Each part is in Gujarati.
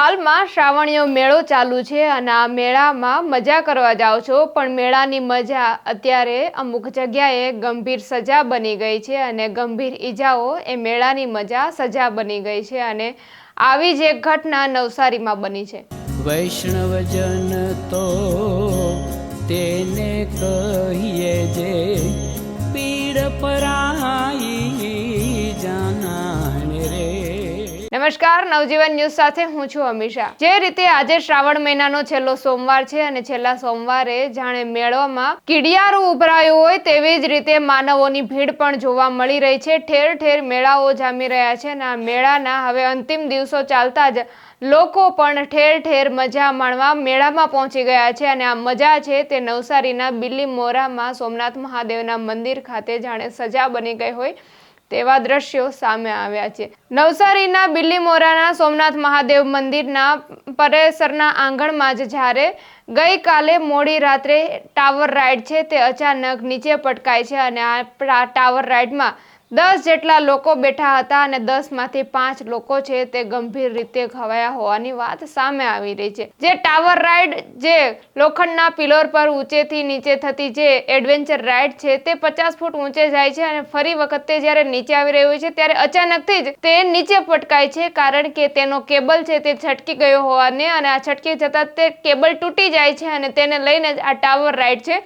હાલમાં શ્રાવણીયો મેળો ચાલુ છે અને આ મેળામાં મજા કરવા જાઓ છો, પણ મેળાની મજા અત્યારે અમુક જગ્યાએ ગંભીર સજા બની ગઈ છે અને ગંભીર ઈજાઓ એ મેળાની મજા સજા બની ગઈ છે અને આવી જ એક ઘટના નવસારીમાં બની છે. વૈષ્ણવજન તો તેને કહીએ નમસ્કાર, નવજીવન ન્યૂઝ સાથે હું છું અમીષા. જે રીતે આજે શ્રાવણ મહિનાનો છેલ્લો સોમવાર છે અને છેલ્લા સોમવારે જાણે મેળવામાં કીડિયારો ઉભરાયો હોય તેવી જ રીતે માનવોની ભીડ પણ જોવા મળી રહી છે. ઠેર ઠેર મેળાઓ જામી રહ્યા છે અને આ મેળાના હવે અંતિમ દિવસો ચાલતા જ લોકો પણ ઠેર ઠેર મજા માણવા મેળામાં પહોંચી ગયા છે અને આ મજા છે તે નવસારીના બિલ્લી મોરામાં સોમનાથ મહાદેવના મંદિર ખાતે જાણે સજા બની ગઈ હોય તેવા દ્રશ્યો સામે આવ્યા છે. નવસારીના બિલ્લીમોરાના સોમનાથ મહાદેવ મંદિરના પરેસરના આંગણમાં જ જ્યારે ગઈકાલે મોડી રાત્રે ટાવર રાઇડ છે તે અચાનક નીચે પટકાય છે અને આ ટાવર રાઈડમાં દસ જેટલા લોકો બેઠા હતા અને દસમાંથી પાંચ લોકો છે તે ગંભીર રીતે ઘવાયા હોવાની વાત સામે આવી રહી છે. જે ટાવર રાઈડ જે લોખંડના પિલર પર ઊંચેથી નીચે થતી જે એડવેન્ચર રાઈડ છે તે પચાસ ફૂટ ઊંચે જાય છે અને ફરી વખતે જ્યારે નીચે આવી રહ્યું હોય છે ત્યારે અચાનકથી જ તે નીચે પટકાય છે કારણ કે તેનો કેબલ છે તે છટકી ગયો હોવાને અને આ છટકી જતાં તે કેબલ તૂટી જાય છે અને તેને લઈને જ આ ટાવર રાઈડ છે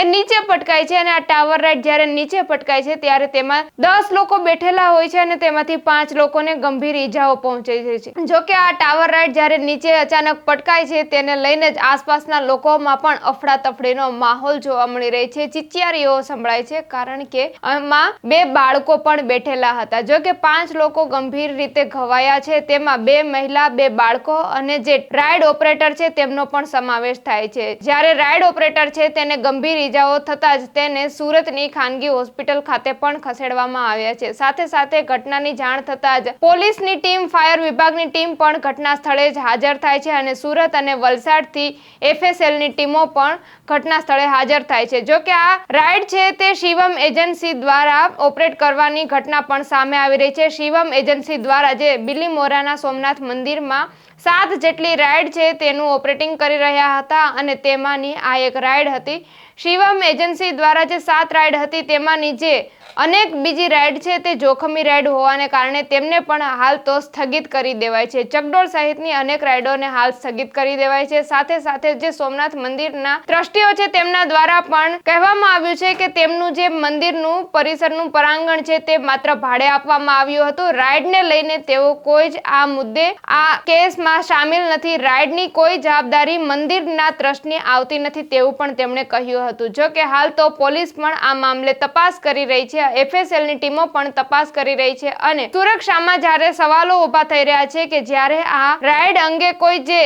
એ નીચે પટકાય છે અને આ ટાવર રાઇડ જ્યારે નીચે પટકાય છે ત્યારે તેમાં દસ લોકો બેઠેલા હોય છે અને તેમાંથી પાંચ લોકોને ગંભીર ઈજાઓ પહોંચે છે. જો કે આ ટાવર રાઇડ જ્યારે નીચે અચાનક પટકાય છે તેને લઈને જ આસપાસના લોકોમાં પણ અફડાતફડીનો માહોલ જોવા મળી રહી છે. ચિચિયારીઓ સંભળાય છે કારણ કે આમાં બે બાળકો પણ બેઠેલા હતા. જો કે પાંચ લોકો ગંભીર રીતે ઘવાયા છે. તેમાં બે મહિલા, બે બાળકો અને જે રાઇડ ઓપરેટર છે તેમનો પણ સમાવેશ થાય છે. જ્યારે રાઇડ ઓપરેટર છે તેને ગંભીર ઈજાઓ થતાં જ તેને સુરતની ખાનગી હોસ્પિટલ ખાતે પણ ખસેડવામાં આવ્યા છે. સાથે સાથે ઘટનાની જાણ થતાં જ પોલીસની ટીમ, ફાયર વિભાગની ટીમ પણ ઘટના સ્થળે જ હાજર થાય છે અને સુરત અને વલસાડથી એફએસએલની ટીમો પણ ઘટના સ્થળે હાજર થાય છે. જો કે આ રાઇડ છે તે શિવમ એજન્સી દ્વારા ઓપરેટ કરવાની ઘટના પણ સામે આવી રહી છે. શિવમ એજન્સી દ્વારા જે બિલીમોરાના સોમનાથ મંદિરમાં સાત જેટલી રાઇડ છે તેનું ઓપરેટિંગ કરી રહ્યા હતા અને તેમાંની આ એક રાઇડ હતી શિવમ એજન્સી દ્વારા જે સાત રાઈડ હતી તેમાંની જે અનેક બીજી રાઈડ છે, તે જોખમી રાઈડ હોવાને કારણે તેમને પણ હાલ તો સ્થગિત કરી દેવાય છે. ચકડોળ સહિતની અનેક રાઈડોને હાલ સ્થગિત કરી દેવાય છે. સાથે સાથે જે સોમનાથ મંદિરના ટ્રસ્ટીઓ છે, તેમના દ્વારા પણ કહેવામાં આવ્યું છે કે તેમનું જે મંદિરનું પરિસરનું પરાંગણ છે, તે માત્ર ભાડે આપવામાં આવ્યું હતું. રાઈડને લઈને તેઓ કોઈ જ આ મુદ્દે આ કેસમાં સામેલ નથી. રાઈડની કોઈ જવાબદારી મંદિરના ટ્રસ્ટની આવતી નથી તેવું પણ તેમણે કહ્યું હતું. જો કે હાલ તો પોલીસ પણ આ મામલે તપાસ કરી રહી છે. એફએસએલની ટીમો પણ તપાસ કરી રહી છે અને સુરક્ષામાં જ્યારે સવાલો ઊભા થઈ રહ્યા છે કે જ્યારે આ રાઇડ અંગે કોઈ જે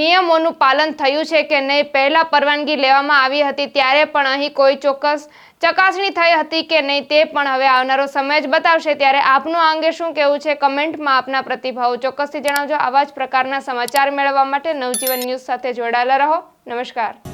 નિયમોનું પાલન થયું છે કે નહીં, પહેલા પરવાનગી લેવામાં આવી હતી, ત્યારે પણ અહીં કોઈ ચોક્કસ ચકાસણી થઈ હતી કે નહીં તે પણ હવે આવનારો સમય જ બતાવશે. ત્યારે આપનું આ અંગે શું કહેવું છે કમેન્ટમાં આપના પ્રતિભાવો ચોક્કસથી જણાવજો. આવા જ પ્રકારના સમાચાર મેળવવા માટે નવજીવન ન્યૂઝ સાથે જોડાયેલા રહો. નમસ્કાર.